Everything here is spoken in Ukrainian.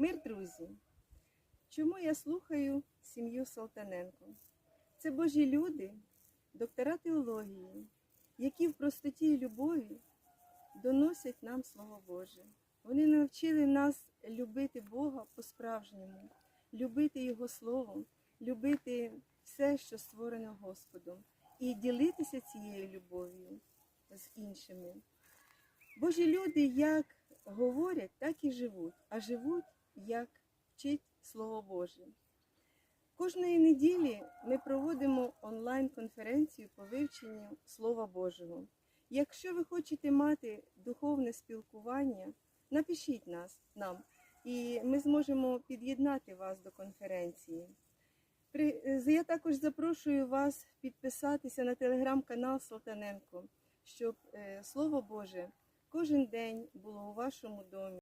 Мир, друзі! Чому я слухаю сім'ю Салтаненко? Це Божі люди, доктора теології, які в простоті і любові доносять нам Слово Боже. Вони навчили нас любити Бога по-справжньому, любити Його Словом, любити все, що створено Господом, і ділитися цією любов'ю з іншими. Божі люди як говорять, так і живуть, а живуть, як вчить Слово Боже. Кожної неділі ми проводимо онлайн-конференцію по вивченню Слова Божого. Якщо ви хочете мати духовне спілкування, напишіть нас нам, і ми зможемо під'єднати вас до конференції. Я також запрошую вас підписатися на телеграм-канал Салтаненко, щоб е, Слово Боже кожен день було у вашому домі.